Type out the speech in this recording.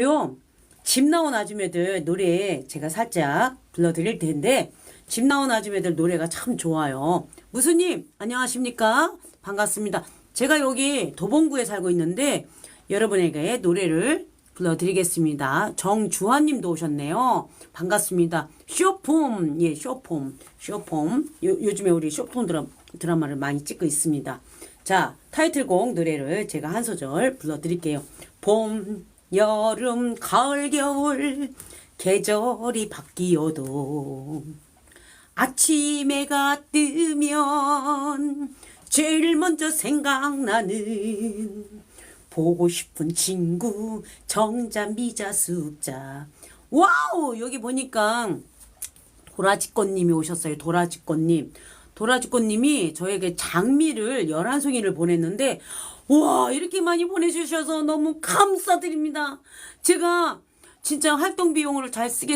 요, 집 나온 아줌매들 노래 제가 살짝 불러드릴 텐데, 집 나온 아줌매들 노래가 참 좋아요. 무수님, 안녕하십니까? 반갑습니다. 제가 여기 도봉구에 살고 있는데, 여러분에게 노래를 불러드리겠습니다. 정주환님도 오셨네요. 반갑습니다. 쇼폼, 예, 쇼폼, 쇼폼. 요, 요즘에 우리 쇼폼 드라, 드라마를 많이 찍고 있습니다. 자, 타이틀곡 노래를 제가 한 소절 불러드릴게요. 봄, 여름, 가을, 겨울, 계절이 바뀌어도 아침에가 뜨면 제일 먼저 생각나는 보고 싶은 친구 정자 미자 숫자. 와우! 여기 보니까 도라지꽃님이 오셨어요 도라지꽃님 도라지꽃님이 저에게 장미를 11송이를 보냈는데 와 이렇게 많이 보내주셔서 너무 감사드립니다. 제가 진짜 활동 비용을 잘 쓰게